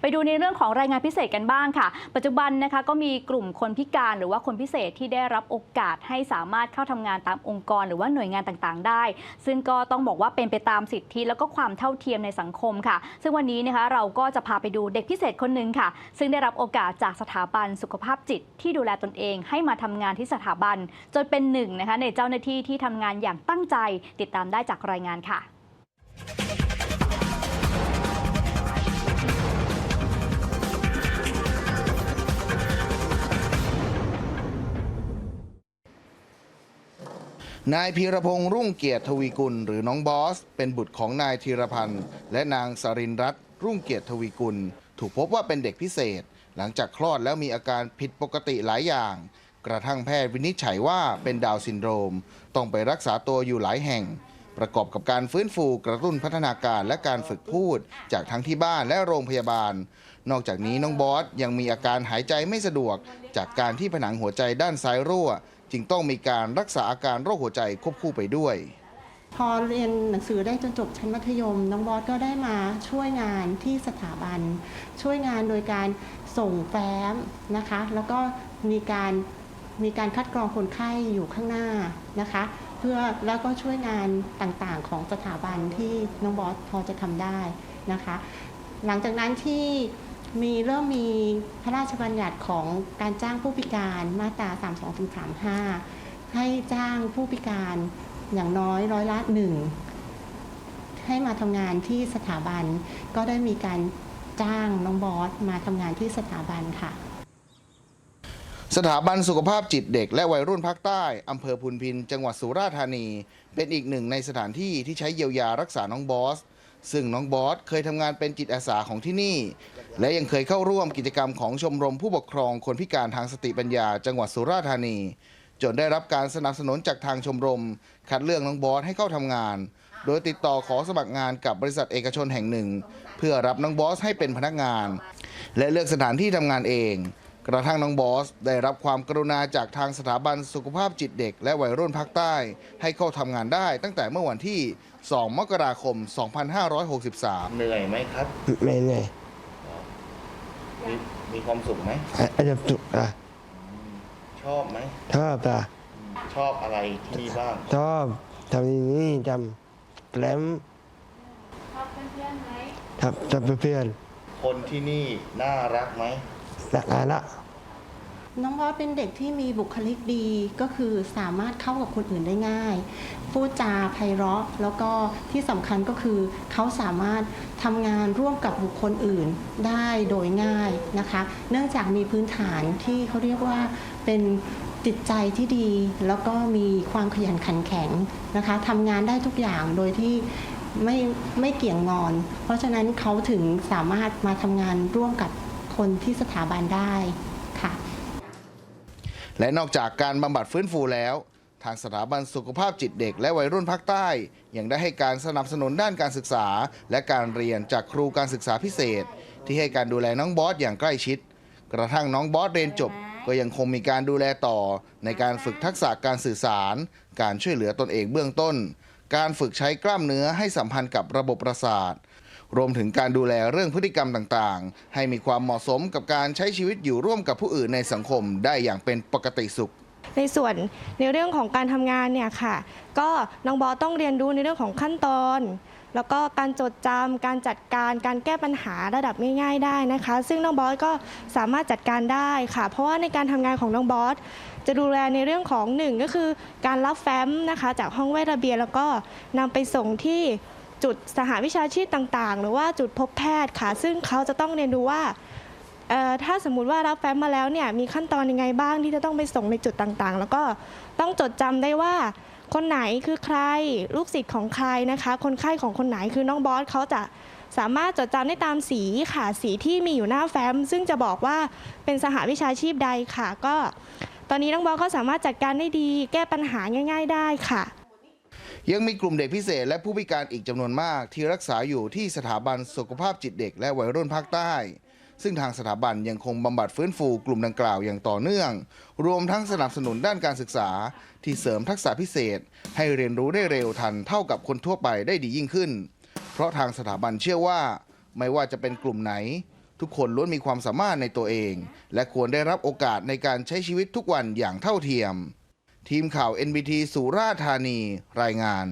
ไปดูในเรื่องของรายงานพิเศษกันบ้างค่ะ ปัจจุบันนะคะก็มีกลุ่มคนพิการหรือว่าคนพิเศษที่ได้รับโอกาสให้สามารถเข้าทำงานตามองค์กร หรือว่าหน่วยงานต่างๆ ได้ ซึ่งก็ต้องบอกว่าเป็นไปตามสิทธิ แล้วก็ความเท่าเทียมในสังคมค่ะ ซึ่งวันนี้นะคะเราก็จะพาไปดูเด็กพิเศษคนหนึ่งค่ะ ซึ่งได้รับโอกาสจากสถาบันสุขภาพจิต ที่ดูแลตนเอง ให้มาทำงานที่สถาบัน จนเป็นหนึ่งนะคะในเจ้าหน้าที่ที่ทำงานอย่างตั้งใจ ติดตามได้จากรายงานค่ะ นายพีรพงษ์รุ่งเกียรติทวีกุล หรือน้องบอส เป็นบุตรของนายธีรพันธ์ และนางสรินรัตน์รุ่งเกียรติทวีกุล ถูกพบว่าเป็นเด็กพิเศษ หลังจากคลอดแล้วมีอาการผิดปกติหลายอย่าง กระทั่งแพทย์วินิจฉัยว่าเป็นดาวซินโดรม ต้องไปรักษาตัวอยู่หลายแห่ง ประกอบกับการฟื้นฟูกระตุ้นพัฒนาการและการฝึกพูด จากทั้งที่บ้านและโรงพยาบาล นอกจากนี้น้องบอสยังมีอาการหายใจไม่สะดวก จากการที่ผนังหัวใจด้านซ้ายรั่ว จึงต้องมีการรักษาอาการโรคหัวใจควบคู่ไปด้วย พอเรียนหนังสือได้จนจบชั้นมัธยม น้องบอสก็ได้มาช่วยงานที่สถาบัน ช่วยงานโดยการส่งแฟ้มนะคะ แล้วก็มีการมีการคัดกรองคนไข้อยู่ข้างหน้านะคะ เพื่อแล้วก็ช่วยงานต่างๆของสถาบันที่น้องบอสพอจะทำได้นะคะ หลังจากนั้นที่ มีเริ่มมีพระราชบัญญัติของการจ้างผู้พิการมาตรา 32-35 ให้จ้างผู้พิการอย่างน้อยร้อยละหนึ่งให้มาทำงานที่สถาบัน ก็ได้มีการจ้างน้องบอสมาทำงานที่สถาบันค่ะ สถาบันสุขภาพจิตเด็กและวัยรุ่นภาคใต้อำเภอพุนพิน จังหวัดสุราษฎร์ธานี เป็นอีกหนึ่งในสถานที่ที่ใช้เยียวยารักษาน้องบอส ซึ่งน้องบอสเคยทำงานเป็นจิตอาสาของที่นี่ และยังเคยเข้าร่วมกิจกรรมของชมรมผู้ปกครองคนพิการทางสติปัญญา จังหวัดสุราษฎร์ธานี จนได้รับการสนับสนุนจากทางชมรม คัดเลือกน้องบอสให้เข้าทำงาน โดยติดต่อขอสมัครงานกับบริษัทเอกชนแห่งหนึ่ง เพื่อรับน้องบอสให้เป็นพนักงาน และเลือกสถานที่ทำงานเอง กระทั่งน้องบอส ได้รับความกรุณาจากทางสถาบันสุขภาพจิตเด็ก และวัยรุ่นภาคใต้ ให้เข้าทำงานได้ตั้งแต่เมื่อวันที่ 2 มกราคม 2563 เหนื่อยไหมครับ ไม่เหนื่อยมีมีความสุขไหมอะอาจจะสุขอะชอบไหม ชอบอะชอบอะไรที่นี่บ้าง ชอบทำอย่างนี้ทำแกลมชอบเพื่อนไหมชอบเพื่อนคนที่นี่น่ารักไหม ๆรักอาละน้องบอสเป็นเด็กที่มีบุคลิกดีก็คือสามารถเข้ากับคนอื่นได้ง่าย พูดจาไพเราะแล้วก็ที่สำคัญก็คือ เขาสามารถทำงานร่วมกับบุคคลอื่นได้โดยง่ายนะคะ เนื่องจากมีพื้นฐานที่เขาเรียกว่าเป็นจิตใจที่ดี แล้วก็มีความขยันขันแข็งนะคะทำงานได้ทุกอย่างโดยที่ไม่ไม่เกี่ยงงอน เพราะฉะนั้นเขาถึงสามารถมาทำงานร่วมกับ คนที่สถาบันได้ค่ะ และนอกจากการบำบัดฟื้นฟูแล้ว ทางสถาบันสุขภาพจิตเด็ก และวัยรุ่นภาคใต้ ยังได้ให้การสนับสนุนด้านการศึกษา และการเรียนจากครูการศึกษาพิเศษ ที่ให้การดูแลน้องบอสอย่างใกล้ชิด กระทั่งน้องบอสเรียนจบ ก็ยังคงมีการดูแลต่อ ในการฝึกทักษะการสื่อสาร การช่วยเหลือตนเองเบื้องต้น การฝึกใช้กล้ามเนื้อให้สัมพันธ์กับระบบประสาท รวมถึงการดูแลเรื่องพฤติกรรมต่างๆ ให้มีความเหมาะสมกับการใช้ชีวิตอยู่ร่วมกับผู้อื่นในสังคมได้อย่างเป็นปกติสุขในส่วนในเรื่องของการทำงานเนี่ยค่ะ ก็น้องบอสต้องเรียนรู้ในเรื่องของขั้นตอน แล้วก็การจดจำการจัดการการแก้ปัญหาระดับง่าย ๆ ได้นะคะ ซึ่งน้องบอสก็สามารถจัดการได้ค่ะ เพราะว่าในการทำงานของน้องบอสจะดูแลในเรื่องของหนึ่งก็คือ การรับแฟ้มนะคะ จากห้องเวทระเบียนแล้วก็นำไปส่งที่ จุดสหวิชาชีพต่างๆ หรือว่าจุดพบแพทย์ค่ะ ซึ่งเขาจะต้องเรียนรู้ว่าถ้าสมมุติว่ารับแฟ้มมาแล้วเนี่ยมีขั้นตอนยังไงบ้างที่จะต้องไปส่งในจุดต่างๆ แล้วก็ต้องจดจำได้ว่า คนไหนคือใครลูกศิษย์ของใครนะคะ คนไข้ของคนไหนคือน้องบอสเขาจะสามารถจดจำได้ตามสีค่ะสีที่มีอยู่หน้าแฟ้ม ซึ่งจะบอกว่าเป็นสหวิชาชีพใดค่ะ ก็ ตอนนี้น้องบอสก็สามารถจัดการได้ดี แก้ปัญหาง่าย ๆ ได้ค่ะ ยังมีกลุ่มเด็กพิเศษและผู้พิการอีกจำนวนมาก ที่รักษาอยู่ที่สถาบันสุขภาพจิตเด็กและวัยรุ่นภาคใต้ ซึ่งทางสถาบันยังคงบำบัดฟื้นฟูกลุ่มดังกล่าวอย่างต่อเนื่อง รวมทั้งสนับสนุนด้านการศึกษา ที่เสริมทักษะพิเศษ ให้เรียนรู้ได้เร็วทันเท่ากับคนทั่วไปได้ดียิ่งขึ้น เพราะทางสถาบันเชื่อว่า ไม่ว่าจะเป็นกลุ่มไหน ทุกคนล้วนมีความสามารถในตัวเอง และควรได้รับโอกาสในการใช้ชีวิตทุกวันอย่างเท่าเทียม ทีมข่าว NBT สุราธานีรายงาน